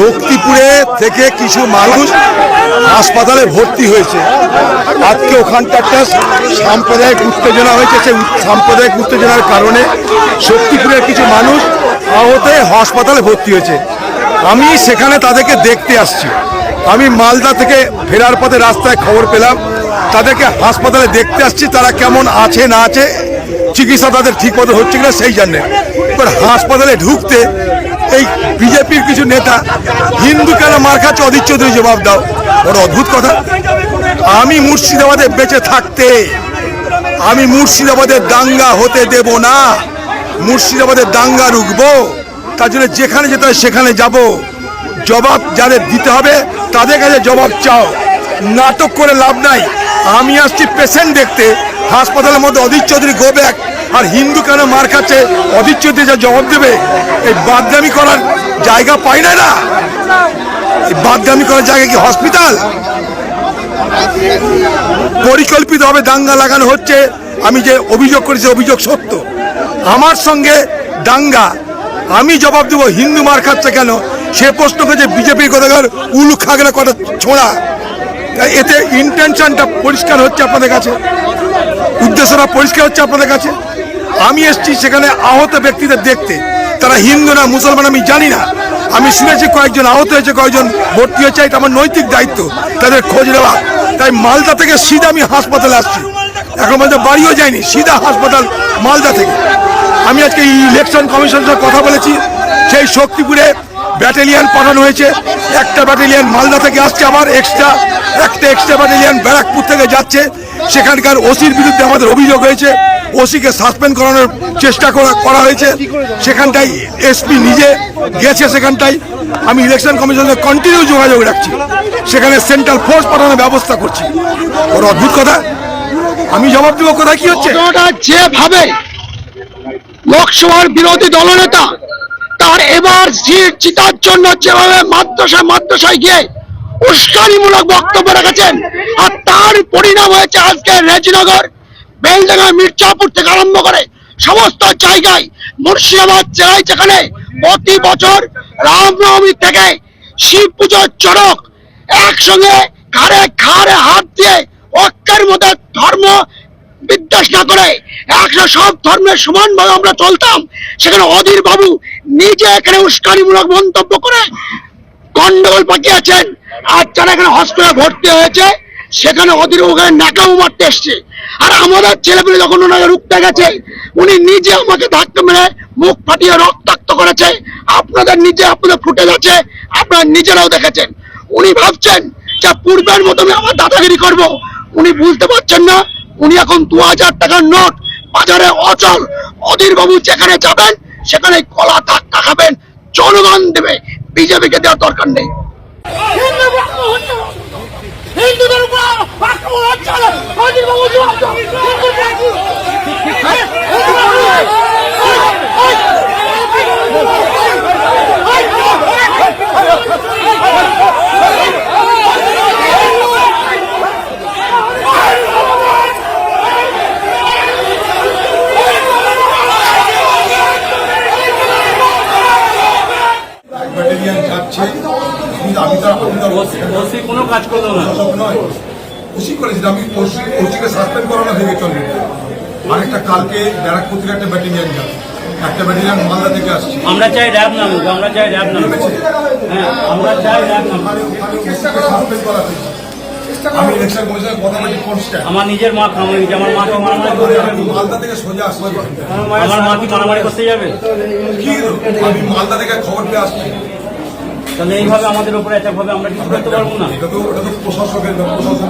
শক্তিপুরে থেকে কিছু মানুষ হাসপাতালে ভর্তি হয়েছে। আজকে ওখানটা একটা সাম্প্রদায়িক উত্তেজনা হয়েছে। সেই সাম্প্রদায়িক উত্তেজনার কারণে শক্তিপুরের কিছু মানুষ আহত হাসপাতালে ভর্তি হয়েছে। আমি সেখানে তাদেরকে দেখতে আসছি। আমি মালদা থেকে ফেরার পথে রাস্তায় খবর পেলাম। তাদেরকে হাসপাতালে দেখতে আসছি, তারা কেমন আছে, না আছে, চিকিৎসা তাদের ঠিক মতো হচ্ছে কিনা সেই জন্যে এবার হাসপাতালে ঢুকতে এই বিজেপির কিছু নেতা হিন্দু কেন মার খাচ্ছে? অধীর চৌধুরী জবাব দাও। বড় অদ্ভুত কথা। আমি মুর্শিদাবাদে বেঁচে থাকতে, আমি মুর্শিদাবাদের দাঙ্গা হতে দেব না। মুর্শিদাবাদের দাঙ্গা রুখবো। তার জন্য যেখানে যেতে হয় সেখানে যাব। জবাব যাদের দিতে হবে, তাদের কাছে জবাব চাও। নাটক করে লাভ নাই। আমি আসছি পেশেন্ট দেখতে। হাসপাতালের মধ্যে অধীর চৌধুরী গো ব্যাক আর হিন্দু কেন মার খাচ্ছে? অধীর যা জবাব দেবে, এই বাদগামি করার জায়গা পাই না না এই বাদগামি করার জায়গা কি হসপিটাল? পরিকল্পিতভাবে দাঙ্গা লাগানো হচ্ছে, আমি যে অভিযোগ করেছি, অভিযোগ সত্য। আমার সঙ্গে দাঙ্গা, আমি জবাব দেবো, হিন্দু মার খাচ্ছে কেন? সে প্রশ্ন করেছে বিজেপির কথা উলু খাগড়া কটা ছোঁড়া। এতে ইন্টেনশনটা পরিষ্কার হচ্ছে আপনাদের কাছে? উদ্দেশ্যটা পরিষ্কার হচ্ছে আপনাদের কাছে? আমি এসেছি সেখানে আহত ব্যক্তিদের দেখতে। তারা হিন্দু না, মুসলমান, আমি জানি না। আমি শুনেছি কয়েকজন আহত হয়েছে, কয়েকজন ভর্তি হয়েছে, এটা আমার নৈতিক দায়িত্ব, তাদের খোঁজ নেওয়া। তাই মালদা থেকে সিধা আমি হাসপাতালে আসছি। এখন পর্যন্ত বাড়িও যায়নি, সিধা হাসপাতাল মালদা থেকে। আমি আজকে ইলেকশন কমিশনের সঙ্গে কথা বলেছি। সেই শক্তিপুরে ব্যাটালিয়ান পাঠানো হয়েছে। একটা ব্যাটালিয়ান মালদা থেকে আসছে আবার এক্সট্রা একটা এক্সট্রা ব্যাটালিয়ান ব্যারাকপুর থেকে যাচ্ছে। সেখানকার ওসির বিরুদ্ধে আমাদের অভিযোগ হয়েছে। ওসিকে সাসপেন্ড করানোর চেষ্টা করা হয়েছে। সেখানটায় এসপি নিজে গেছে সেখানটায়। আমি ইলেকশন কমিশনের কন্টিনিউ যোগাযোগ রাখছি। সেখানে সেন্ট্রাল ফোর্স পাঠানোর ব্যবস্থা করছি। ওর অদ্ভুত কথা? আমি জবাব দেবো কোথায়? কি হচ্ছে? যেভাবে লোকসভার বিরোধী দলনেতা তার এবার জিতার জন্য যেভাবে মাদ্রাসায় মাদ্রাসায় গিয়ে উস্কানিমূলক বক্তব্য রেখেছেন, আর তার পরিণাম হয়েছে আজকে রেজিনগর বেলডাঙ্গা মির্জাপুর থেকে আরম্ভ করে সমস্ত জায়গায় মুর্শিদাবাদ জেলায় যেখানে প্রতি বছর রামনবমী থেকে শিব পুজোর চড়ক একসঙ্গে ঘাড়ে ঘাড়ে হাত দিয়ে ঐক্যের মধ্যে ধর্ম বিদ্বেষ না করে একশো সব ধর্মের সমানভাবে আমরা চলতাম, সেখানে অধীর বাবু নিজে এখানে উস্কানিমূলক মন্তব্য করে গন্ডগোল পাকিয়েছেন। আর যারা এখানে হসপিটালে ভর্তি হয়েছে সেখানে অধীর এখানে নাকামো মারতে এসছে। আর আমাদের ছেলেপেলে যখন ওনাকে রুখতে গেছে, উনি নিজে আমাকে ধাক্কা মেরে মুখ ফাটিয়ে রক্তাক্ত করেছে। আপনাদের নিজে আপনাদের ফুটে গেছে আপনারা নিজেরাও দেখেছেন। উনি ভাবছেন যে পূর্বের মতো আমি আমার দাদাগিরি করব। উনি বুঝতে পারছেন না, উনি এখন দু হাজার টাকার নোট বাজারে অচল। অধীর বাবু যেখানে যাবেন সেখানে কলা ধাক্কা খাবেন, জনগণ দেবে। বিজেপিকে দেওয়ার দরকার নেই হিন্দু পক্ষ হচ্ছে হিন্দুদের উপর আক্রমণ হচ্ছে অধীর বাবু জবাব দাও হিন্দু পক্ষ হ্যাঁ? হিন্দু পক্ষ। ওই, ওই, ব্যাটালিয়ান যাচ্ছে কিন্তু আমি তো আমি তো ওসি কোনো কাজ করল না। সব নয়। করেছিল আমি ওসিকে সাসপেন্ড করানো আরেকটা কালকে ব্যারাকপুর থেকে একটা ব্যাটালিয়ান একটা ব্যাটালিয়ান মালদা থেকে আসছে। আমরা চাই র্যাব নামুক আমরা চাই র্যাব নামুক। হ্যাঁ আমরা চাই র্যাব সাসপেন্ড করা। হয়েছে। আমি ইলেকশন কমিশনের কথা কনস্ট্যান্ট আমার নিজের মা খামারি গেছে আমার মাকে মারামারি করতে যাবে। মালদা থেকে সোজা আসছি আমার মা কি মারামারি করতে যাবে। কি? আমি মালদা থেকে খবর পেয়ে আসছি। তাহলে এইভাবে আমাদের উপরে অ্যাটাক হবে, আমরা কিছু করতে পারব না। এটা তো এটা তো প্রশাসকের প্রশাসন